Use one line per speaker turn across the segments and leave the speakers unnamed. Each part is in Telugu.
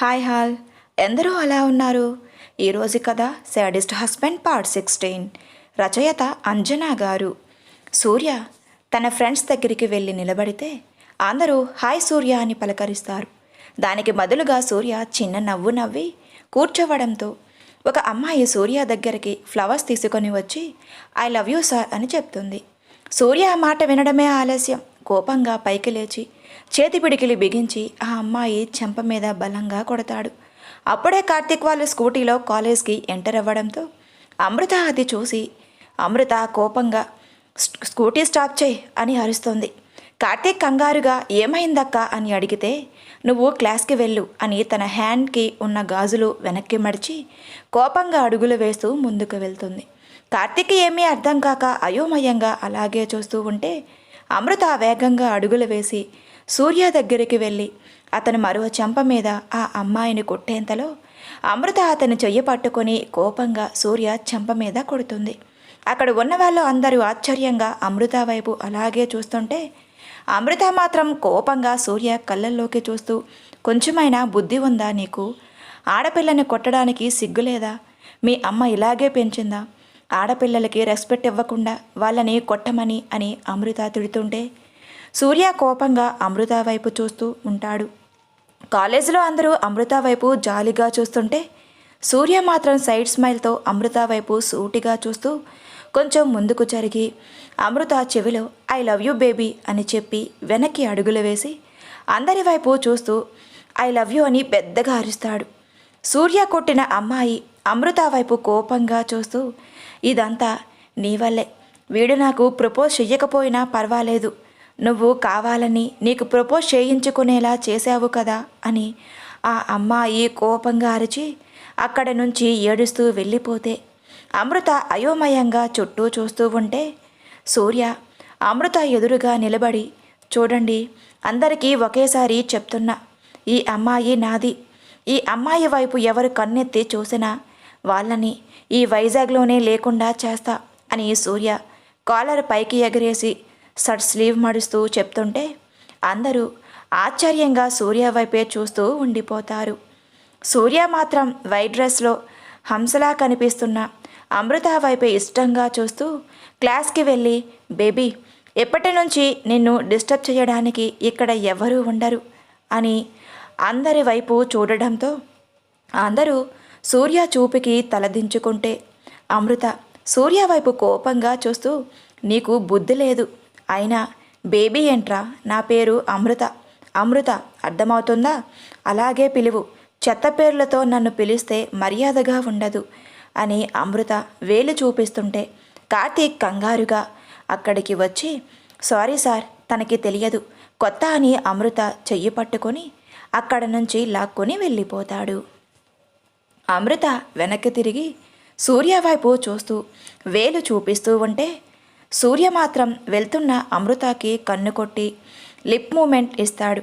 Hi hall. ఎందరూ అలా ఉన్నారు. ఈరోజు కథ సాడిస్ట్ హస్బెండ్ పార్ట్ సిక్స్టీన్. రచయిత అంజనా గారు. సూర్య తన ఫ్రెండ్స్ దగ్గరికి వెళ్ళి నిలబడితే అందరూ హాయ్ సూర్య అని పలకరిస్తారు. దానికి బదులుగా సూర్య చిన్న నవ్వు నవ్వి కూర్చోవడంతో ఒక అమ్మాయి సూర్య దగ్గరికి ఫ్లవర్స్ తీసుకొని వచ్చి ఐ లవ్ యూ సార్ అని చెప్తుంది. సూర్య మాట వినడమే ఆలస్యం. కోపంగా పైకి లేచి చేతిపిడికిలి బిగించి ఆ అమ్మాయి చెంప మీద బలంగా కొడతాడు. అప్పుడే కార్తీక్ వాళ్ళు స్కూటీలో కాలేజ్కి ఎంటర్ అవ్వడంతో అమృత అది చూసి అమృత కోపంగా స్కూటీ స్టాప్ చేయి అని అరుస్తోంది. కార్తీక్ కంగారుగా ఏమైందక్క? అని అడిగితే నువ్వు క్లాస్కి వెళ్ళు అని తన హ్యాండ్కి ఉన్న గాజులు వెనక్కి మడిచి కోపంగా అడుగులు వేస్తూ ముందుకు వెళ్తుంది. కార్తీక్ ఏమీ అర్థం కాక అయోమయంగా అలాగే చూస్తూ ఉంటే అమృత వేగంగా అడుగులు వేసి సూర్య దగ్గరికి వెళ్ళి అతను మరో చెంప మీద ఆ అమ్మాయిని కొట్టేంతలో అమృత అతని చెయ్యి పట్టుకొని కోపంగా సూర్య చెంప మీద కొడుతుంది. అక్కడ ఉన్న వాళ్ళు అందరూ ఆశ్చర్యంగా అమృత వైపు అలాగే చూస్తుంటే అమృత మాత్రం కోపంగా సూర్య కళ్ళల్లోకి చూస్తూ కొంచెమైనా బుద్ధి ఉందా నీకు? ఆడపిల్లని కొట్టడానికి సిగ్గులేదా మీ అమ్మ ఇలాగే పెంచిందా? ఆడపిల్లలకి రెస్పెక్ట్ ఇవ్వకుండా వాళ్ళని కొట్టమని అని అమృత తిడుతుంటే సూర్య కోపంగా అమృత వైపు చూస్తూ ఉంటాడు. కాలేజీలో అందరూ అమృత వైపు జాలిగా చూస్తుంటే సూర్య మాత్రం సైడ్ స్మైల్తో అమృత వైపు సూటిగా చూస్తూ కొంచెం ముందుకు జరిగి అమృత చెవిలో ఐ లవ్ యూ బేబీ అని చెప్పి వెనక్కి అడుగులు వేసి అందరి వైపు చూస్తూ ఐ లవ్ యూ అని పెద్దగా అరుస్తాడు. సూర్య కొట్టిన అమ్మాయి అమృత వైపు కోపంగా చూస్తూ ఇదంతా నీ వల్లే. వీడు నాకు ప్రపోజ్ చెయ్యకపోయినా పర్వాలేదు. నువ్వు కావాలని నీకు ప్రపోజ్ చేయించుకునేలా చేశావు కదా అని ఆ అమ్మాయి కోపంగా అరిచి అక్కడ నుంచి ఏడుస్తూ వెళ్ళిపోతే అమృత అయోమయంగా చుట్టూ చూస్తూ ఉంటే సూర్య అమృత ఎదురుగా నిలబడి చూడండి అందరికీ ఒకేసారి చెప్తున్నా ఈ అమ్మాయి నాది. ఈ అమ్మాయి వైపు ఎవరు కన్నెత్తి చూసినా వాళ్ళని ఈ వైజాగ్లోనే లేకుండా చేస్తా అని సూర్య కాలర్ పైకి ఎగరేసి షర్ట్ స్లీవ్ మడుస్తూ చెప్తుంటే అందరూ ఆశ్చర్యంగా సూర్య వైపే చూస్తూ ఉండిపోతారు. సూర్య మాత్రం వైట్ డ్రెస్లో హంసలా కనిపిస్తున్న అమృత వైపే ఇష్టంగా చూస్తూ క్లాస్కి వెళ్ళి బేబీ ఎప్పటి నుంచి నిన్ను డిస్టర్బ్ చేయడానికి ఇక్కడ ఎవరూ ఉండరు అని అందరి వైపు చూడడంతో అందరూ సూర్య చూపుకి తలదించుకుంటే అమృత సూర్య వైపు కోపంగా చూస్తూ నీకు బుద్ధి లేదు. అయినా బేబీ ఏంట్రా? నా పేరు అమృత. అమృత అర్థమవుతుందా? అలాగే పిలువు. చెత్త పేర్లతో నన్ను పిలిస్తే మర్యాదగా ఉండదు అని అమృత వేలు చూపిస్తుంటే కార్తీక్ కంగారుగా అక్కడికి వచ్చి సారీ సార్ తనకి తెలియదు. కొత్త అని అమృత చెయ్యి పట్టుకొని అక్కడ నుంచి లాక్కొని వెళ్ళిపోతాడు. అమృత వెనక్కి తిరిగి సూర్య వైపు చూస్తూ వేలు చూపిస్తూ ఉంటే సూర్య మాత్రం వెళ్తున్న అమృతకి కన్ను కొట్టి లిప్ మూమెంట్ ఇస్తాడు.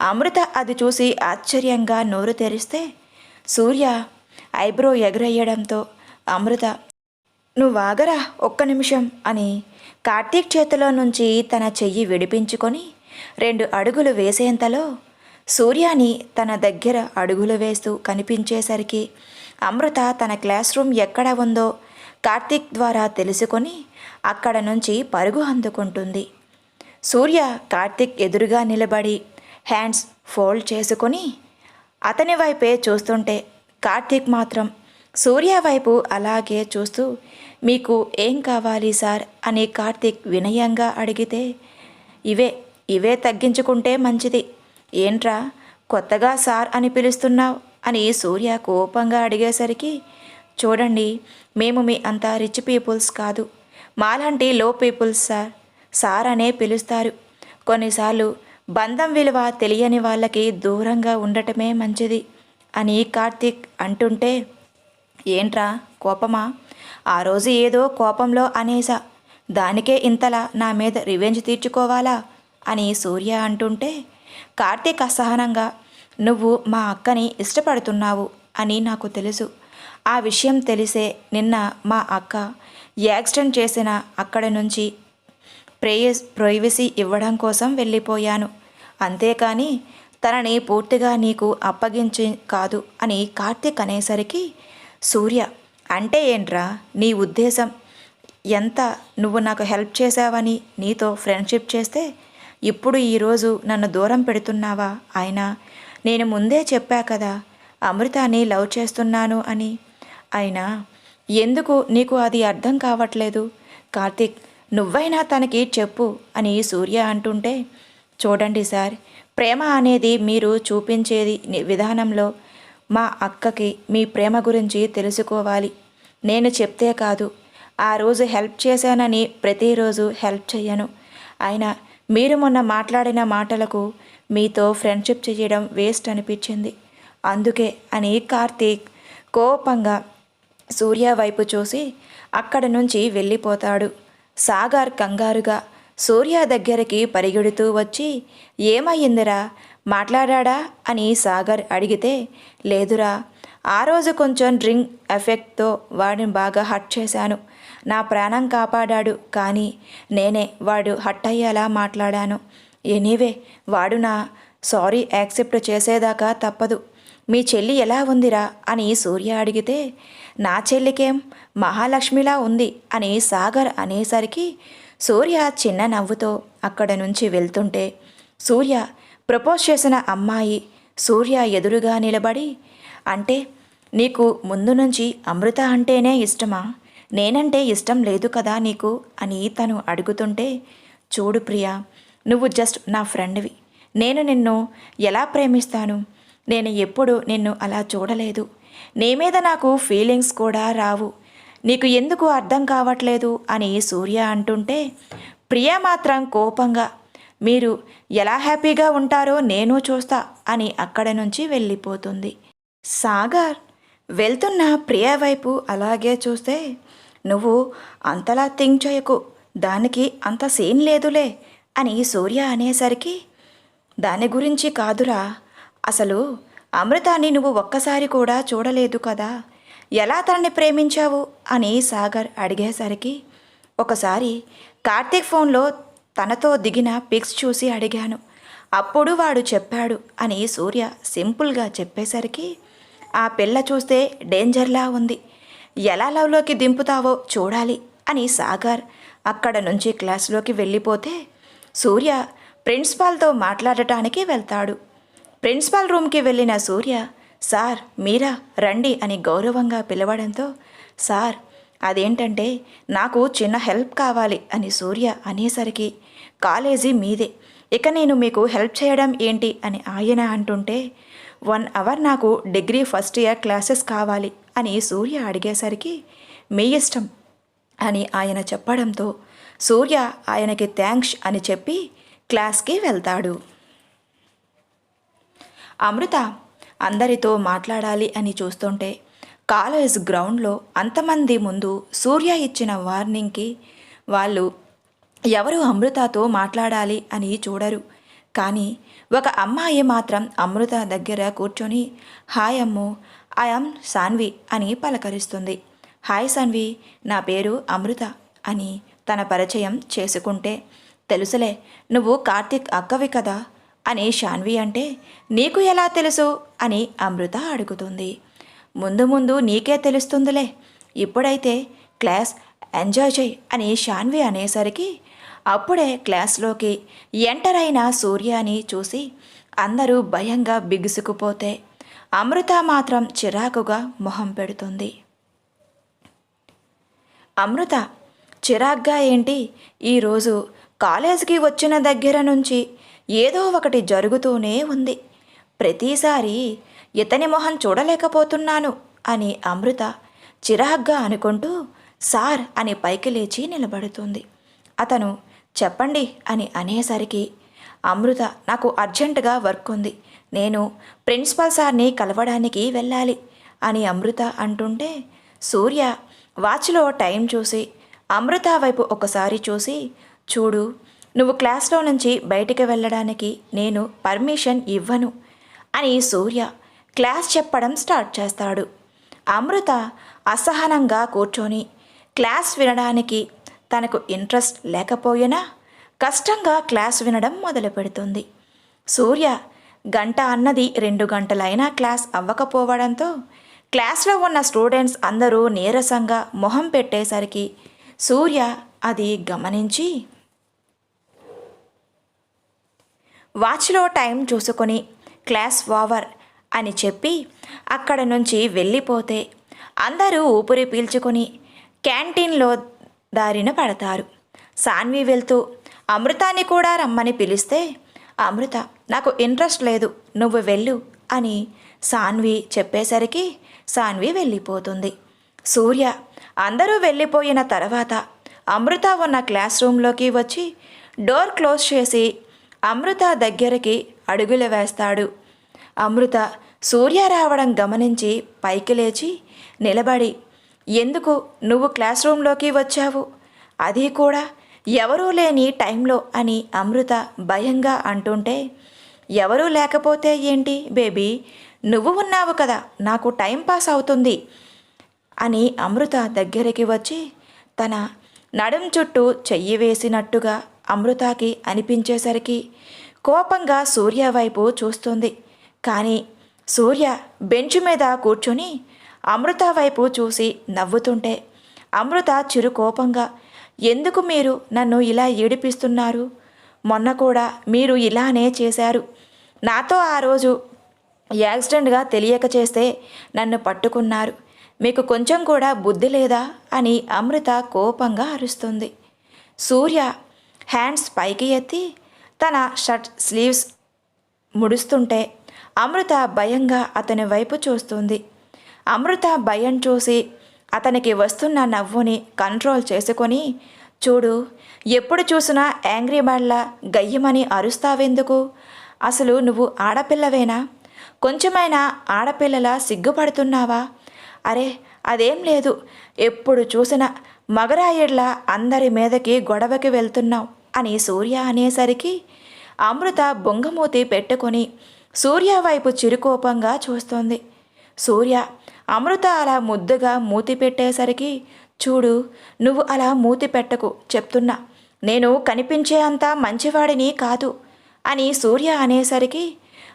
అమృత అది చూసి ఆశ్చర్యంగా నోరు తెరిస్తే సూర్య ఐబ్రో ఎగరయ్యడంతో అమృత నువ్వాగరా ఒక్క నిమిషం అని కార్తీక్ చేతిలో నుంచి తన చెయ్యి విడిపించుకొని రెండు అడుగులు వేసేంతలో సూర్యాని తన దగ్గర అడుగులు వేస్తూ కనిపించేసరికి అమృత తన క్లాస్ రూమ్ ఎక్కడ ఉందో కార్తీక్ ద్వారా తెలుసుకొని అక్కడ నుంచి పరుగు అందుకుంటుంది. సూర్య కార్తీక్ ఎదురుగా నిలబడి హ్యాండ్స్ ఫోల్డ్ చేసుకొని అతని వైపే చూస్తుంటే కార్తీక్ మాత్రం సూర్య వైపు అలాగే చూస్తూ మీకు ఏం కావాలి సార్? అని కార్తీక్ వినయంగా అడిగితే ఇవే ఇవే తగ్గించుకుంటే మంచిది. ఏంట్రా కొత్తగా సార్ అని పిలుస్తున్నావు? అని సూర్య కోపంగా అడిగేసరికి చూడండి మేము మీ అంత రిచ్ పీపుల్స్ కాదు. మాలాంటి లో పీపుల్స్ సార్ సార్ అనే పిలుస్తారు. కొన్నిసార్లు బంధం విలువ తెలియని వాళ్ళకి దూరంగా ఉండటమే మంచిది అని కార్తీక్ అంటుంటే ఏంట్రా కోపమా? ఆ రోజు ఏదో కోపంలో అనేసా దానికే ఇంతలా నా మీద రివెంజ్ తీర్చుకోవాలా? అని సూర్య అంటుంటే కార్తీక్ అసహనంగా నువ్వు మా అక్కని ఇష్టపడుతున్నావు అని నాకు తెలుసు. ఆ విషయం తెలిసే నిన్న మా అక్క యాక్సిడెంట్ చేసిన అక్కడి నుంచి ప్రేయస్ ప్రైవసీ ఇవ్వడం కోసం వెళ్ళిపోయాను. అంతేకాని తనని పూర్తిగా నీకు అప్పగించి కాదు అని కార్తీక్ అనేసరికి సూర్య అంటే ఏంట్రా నీ ఉద్దేశం? ఎంత నువ్వు నాకు హెల్ప్ చేశావని నీతో ఫ్రెండ్షిప్ చేస్తే ఇప్పుడు ఈరోజు నన్ను దూరం పెడుతున్నావా? ఆయన నేను ముందే చెప్పా కదా అమృతాని లవ్ చేస్తున్నాను అని అయినా ఎందుకు నీకు అది అర్థం కావట్లేదు? కార్తీక్ నువ్వైనా తనకి చెప్పు అని సూర్య అంటుంటే చూడండి సార్ ప్రేమ అనేది మీరు చూపించేది విధానంలో మా అక్కకి మీ ప్రేమ గురించి తెలుసుకోవాలి. నేను చెప్తే కాదు. ఆ రోజు హెల్ప్ చేశానని ప్రతిరోజు హెల్ప్ చెయ్యను. అయినా మీరు మొన్న మాట్లాడిన మాటలకు మీతో ఫ్రెండ్షిప్ చేయడం వేస్ట్ అనిపించింది. అందుకే అని కార్తీక్ కోపంగా సూర్య వైపు చూసి అక్కడ నుంచి వెళ్ళిపోతాడు. సాగర్ కంగారుగా సూర్య దగ్గరికి పరిగెడుతూ వచ్చి ఏమయ్యిందిరా? మాట్లాడా అని సాగర్ అడిగితే లేదురా. ఆ రోజు కొంచెం డ్రింక్ ఎఫెక్ట్తో వాడిని బాగా హట్ చేశాను. నా ప్రాణం కాపాడాడు. కానీ నేనే వాడు హట్ అయ్యేలా మాట్లాడాను. ఎనీవే వాడు నా సారీ యాక్సెప్ట్ చేసేదాకా తప్పదు. మీ చెల్లి ఎలా ఉందిరా? అని సూర్య అడిగితే నా చెల్లికేం? మహాలక్ష్మిలా ఉంది అని సాగర్ అనేసరికి సూర్య చిన్న నవ్వుతో అక్కడ నుంచి వెళ్తుంటే సూర్య ప్రపోజ్ చేసిన అమ్మాయి సూర్య ఎదురుగా నిలబడి అంటే నీకు ముందు నుంచి అమృత అంటేనే ఇష్టమా? నేనంటే ఇష్టం లేదు కదా నీకు? అని తను అడుగుతుంటే చూడు ప్రియా నువ్వు జస్ట్ నా ఫ్రెండ్వి. నేను నిన్ను ఎలా ప్రేమిస్తాను? నేను ఎప్పుడు నిన్ను అలా చూడలేదు. నీ మీద నాకు ఫీలింగ్స్ కూడా రావు. నీకు ఎందుకు అర్థం కావట్లేదు? అని సూర్య అంటుంటే ప్రియ మాత్రం కోపంగా మీరు ఎలా హ్యాపీగా ఉంటారో నేను చూస్తా అని అక్కడ నుంచి వెళ్ళిపోతుంది. సాగర్ వెళ్తున్న ప్రియ వైపు అలాగే చూస్తే నువ్వు అంతలా థింక్ చేయకు. దానికి అంత సీన్ లేదులే అని సూర్య అనేసరికి దాని గురించి కాదురా. అసలు అమృతాన్ని నువ్వు ఒక్కసారి కూడా చూడలేదు కదా? ఎలా తనని ప్రేమించావు? అని సాగర్ అడిగేసరికి ఒకసారి కార్తీక్ ఫోన్లో తనతో దిగిన పిక్స్ చూసి అడిగాను. అప్పుడు వాడు చెప్పాడు అని సూర్య సింపుల్గా చెప్పేసరికి ఆ పిల్ల చూస్తే డేంజర్లా ఉంది. ఎలా లవ్లోకి దింపుతావో చూడాలి అని సాగర్ అక్కడ నుంచి క్లాస్లోకి వెళ్ళిపోతే సూర్య ప్రిన్సిపాల్తో మాట్లాడటానికి వెళ్తాడు. ప్రిన్సిపాల్ రూమ్కి వెళ్ళిన సూర్య సార్ మీరా రండి అని గౌరవంగా పిలవడంతో సార్ అదేంటంటే నాకు చిన్న హెల్ప్ కావాలి అని సూర్య అనేసరికి కాలేజీ మీదే ఇక నేను మీకు హెల్ప్ చేయడం ఏంటి? అని ఆయన అంటుంటే వన్ అవర్ నాకు డిగ్రీ ఫస్ట్ ఇయర్ క్లాసెస్ కావాలి అని సూర్య అడిగేసరికి మీ ఇష్టం అని ఆయన చెప్పడంతో సూర్య ఆయనకి థ్యాంక్స్ అని చెప్పి క్లాస్కి వెళ్తాడు. అమృత అందరితో మాట్లాడాలి అని చూస్తుంటే కాలేజ్ గ్రౌండ్లో అంతమంది ముందు సూర్య ఇచ్చిన వార్నింగ్కి వాళ్ళు ఎవరు అమృతతో మాట్లాడాలి అని చూడరు. కానీ ఒక అమ్మాయి మాత్రం అమృత దగ్గర కూర్చొని హాయ్ అమ్ము ఐఎమ్ సాన్వి అని పలకరిస్తుంది. హాయ్ సాన్వి నా పేరు అమృత అని తన పరిచయం చేసుకుంటే తెలుసులే నువ్వు కార్తిక్ అక్కవి కదా అని శాన్వి అంటే నీకు ఎలా తెలుసు? అని అమృత అడుగుతుంది. ముందు ముందు నీకే తెలుస్తుందిలే. ఇప్పుడైతే క్లాస్ ఎంజాయ్ చేయి అని శాన్వి అనేసరికి అప్పుడే క్లాస్లోకి ఎంటర్ అయిన సూర్యాని చూసి అందరూ భయంగా బిగుసుకుపోతే అమృత మాత్రం చిరాకుగా మొహం పెడుతుంది. అమృత చిరాగ్గా ఏంటి? ఈరోజు కాలేజీకి వచ్చిన దగ్గర నుంచి ఏదో ఒకటి జరుగుతూనే ఉంది. ప్రతిసారి ఇతని మొహం చూడలేకపోతున్నాను అని అమృత చిరాగ్గా అనుకుంటూ సార్ అని పైకి లేచి నిలబడుతుంది. అతను చెప్పండి అని అనేసరికి అమృత నాకు అర్జెంటుగా వర్క్ ఉంది. నేను ప్రిన్సిపల్ సార్ని కలవడానికి వెళ్ళాలి అని అమృత అంటుంటే సూర్య వాచ్లో టైం చూసి అమృత వైపు ఒకసారి చూసి చూడు నువ్వు క్లాస్లో నుంచి బయటికి వెళ్ళడానికి నేను పర్మిషన్ ఇవ్వను అని సూర్య క్లాస్ చెప్పడం స్టార్ట్ చేస్తాడు. అమృత అసహనంగా కూర్చొని క్లాస్ వినడానికి తనకు ఇంట్రెస్ట్ లేకపోయినా కష్టంగా క్లాస్ వినడం మొదలు పెడుతుంది. సూర్య గంట అన్నది రెండు గంటలైనా క్లాస్ అవ్వకపోవడంతో క్లాస్లో ఉన్న స్టూడెంట్స్ అందరూ నీరసంగా మొహం పెట్టేసరికి సూర్య అది గమనించి వాచ్లో టైం చూసుకొని క్లాస్ ఓవర్ అని చెప్పి అక్కడ నుంచి వెళ్ళిపోతే అందరూ ఊపిరి పీల్చుకొని క్యాంటీన్లో దారిన పడతారు. సాన్వి వెళ్తూ అమృతాన్ని కూడా రమ్మని పిలిస్తే అమృత నాకు ఇంట్రెస్ట్ లేదు నువ్వు వెళ్ళు అని సాన్వి చెప్పేసరికి సాన్వి వెళ్ళిపోతుంది. సూర్య అందరూ వెళ్ళిపోయిన తర్వాత అమృత ఉన్న క్లాస్ రూమ్లోకి వచ్చి డోర్ క్లోజ్ చేసి అమృత దగ్గరికి అడుగులు వేస్తాడు. అమృత సూర్య రావడం గమనించి పైకి లేచి నిలబడి ఎందుకు నువ్వు క్లాస్ రూమ్లోకి వచ్చావు? అది కూడా ఎవరూ లేని టైంలో అని అమృత భయంగా అంటుంటే ఎవరూ లేకపోతే ఏంటి బేబీ? నువ్వు ఉన్నావు కదా నాకు టైం పాస్ అవుతుంది అని అమృత దగ్గరికి వచ్చి తన నడుం చుట్టూ చెయ్యి వేసినట్టుగా అమృతకి అనిపించేసరికి కోపంగా సూర్య వైపు చూస్తుంది. కానీ సూర్య బెంచ్ మీద కూర్చొని అమృత వైపు చూసి నవ్వుతుంటే అమృత చిరు కోపంగా ఎందుకు మీరు నన్ను ఇలా ఏడిపిస్తున్నారు? మొన్న కూడా మీరు ఇలానే చేశారు. నాతో ఆ రోజు యాక్సిడెంట్గా తెలియక చేస్తే నన్ను పట్టుకున్నారు. మీకు కొంచెం కూడా బుద్ధి లేదా? అని అమృత కోపంగా అరుస్తుంది. సూర్య హ్యాండ్స్ పైకి ఎత్తి తన షర్ట్ స్లీవ్స్ ముడుస్తుంటే అమృత భయంగా అతని వైపు చూస్తుంది. అమృత భయం చూసి అతనికి వస్తున్న నవ్వుని కంట్రోల్ చేసుకొని చూడు ఎప్పుడు చూసినా యాంగ్రీ బర్డ్లా గయ్యమని అరుస్తావెందుకు? అసలు నువ్వు ఆడపిల్లవేనా? కొంచెమైనా ఆడపిల్లలా సిగ్గుపడుతున్నావా? అరే అదేం లేదు. ఎప్పుడు చూసినా మగరాయుడ్లా అందరి మీదకి గొడవకి వెళ్తున్నావు అని సూర్య అనేసరికి అమృత బొంగమూతి పెట్టుకొని సూర్య వైపు చిరుకోపంగా చూస్తోంది. సూర్య అమృత అలా ముద్దుగా మూతి పెట్టేసరికి చూడు నువ్వు అలా మూతి పెట్టకు చెప్తున్నా. నేను కనిపించే అంత మంచివాడిని కాదు అని సూర్య అనేసరికి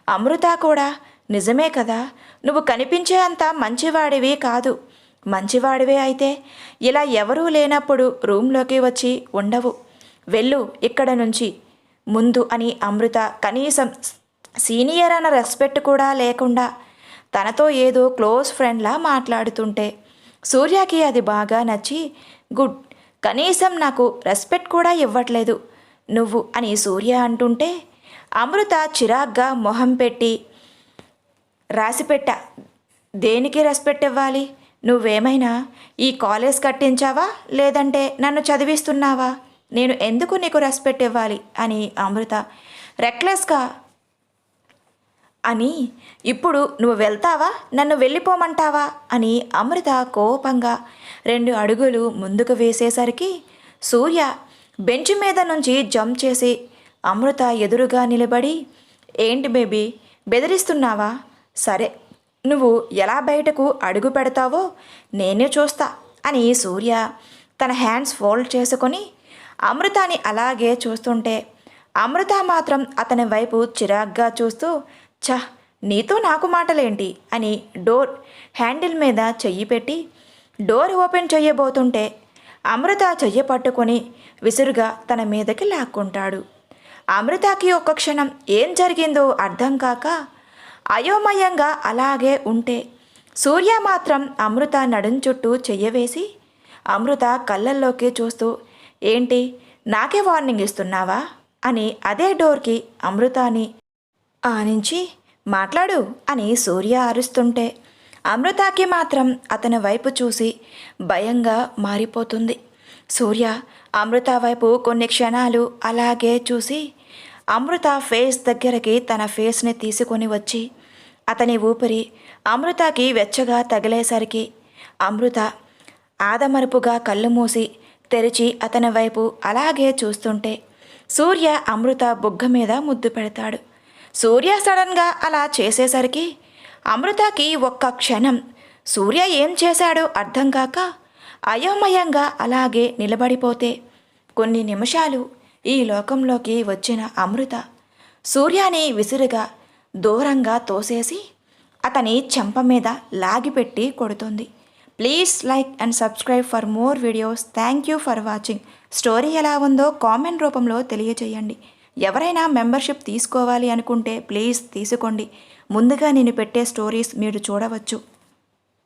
అమృత కూడా నిజమే కదా నువ్వు కనిపించే అంత మంచివాడివి కాదు. మంచివాడివే అయితే ఇలా ఎవరూ లేనప్పుడు రూంలోకి వచ్చి ఉండవు. వెళ్ళు ఇక్కడ నుంచి. ముందు అని అమృత కనీసం సీనియర్ అన్న రెస్పెక్ట్ కూడా లేకుండా తనతో ఏదో క్లోజ్ ఫ్రెండ్లా మాట్లాడుతుంటే సూర్యకి అది బాగా నచ్చి గుడ్ కనీసం నాకు రెస్పెక్ట్ కూడా ఇవ్వట్లేదు నువ్వు అని సూర్య అంటుంటే అమృత చిరాగ్గా మొహం పెట్టి రాసిపెట్ట దేనికి రెస్పెక్ట్ ఇవ్వాలి? నువ్వేమైనా ఈ కాలేజ్ కట్టించావా? లేదంటే నన్ను చదివిస్తున్నావా? నేను ఎందుకు నీకు రెస్పెక్ట్ ఇవ్వాలి? అని అమృత రెక్లెస్గా అని ఇప్పుడు నువ్వు వెళ్తావా? నన్ను వెళ్ళిపోమంటావా? అని అమృత కోపంగా రెండు అడుగులు ముందుకు వేసేసరికి సూర్య బెంచ్ మీద నుంచి జంప్ చేసి అమృత ఎదురుగా నిలబడి ఏంటి బేబీ బెదిరిస్తున్నావా? సరే నువ్వు ఎలా బయటకు అడుగు పెడతావో నేనే చూస్తా అని సూర్య తన హ్యాండ్స్ ఫోల్డ్ చేసుకొని అమృతాని అలాగే చూస్తుంటే అమృత మాత్రం అతని వైపు చిరాగ్గా చూస్తూ ఛ నీతో నాకు మాటలేంటి? అని డోర్ హ్యాండిల్ మీద చెయ్యి పెట్టి డోర్ ఓపెన్ చెయ్యబోతుంటే అమృత చెయ్యి పట్టుకొని విసురుగా తన మీదకి లాక్కుంటాడు. అమృతకి ఒక్క క్షణం ఏం జరిగిందో అర్థం కాక అయోమయంగా అలాగే ఉంటే సూర్య మాత్రం అమృత నడుం చుట్టూ చెయ్యవేసి అమృత కళ్ళల్లోకి చూస్తూ ఏంటి నాకే వార్నింగ్ ఇస్తున్నావా? అని అదే డోర్కి అమృతాని ఆనించి మాట్లాడు అని సూర్య అరుస్తుంటే అమృతకి మాత్రం అతని వైపు చూసి భయంగా మారిపోతుంది. సూర్య అమృత వైపు కొన్ని క్షణాలు అలాగే చూసి అమృత ఫేస్ దగ్గరికి తన ఫేస్ని తీసుకొని వచ్చి అతని ఊపిరి అమృతకి వెచ్చగా తగిలేసరికి అమృత ఆదమరుపుగా కళ్ళు మూసి తెరిచి అతని వైపు అలాగే చూస్తుంటే సూర్య అమృత బుగ్గ మీద ముద్దు పెడతాడు. సూర్య సడన్గా అలా చేసేసరికి అమృతకి ఒక్క క్షణం సూర్య ఏం చేశాడో అర్థం కాక అయోమయంగా అలాగే నిలబడిపోతే కొన్ని నిమిషాలు ఈ లోకంలోకి వచ్చిన అమృత సూర్యాని విసురుగా దూరంగా తోసేసి అతని చెంప మీద లాగిపెట్టి కొడుతుంది. Please like and subscribe for more videos thank you for watching story ఎలా ఉందో కామెంట్ రూపంలో తెలియచేయండి. ఎవరైనా మెంబర్షిప్ తీసుకోవాలి అనుకుంటే ప్లీజ్ తీసుకోండి. ముందుగా నేను పెట్టే స్టోరీస్ మీరు చూడవచ్చు.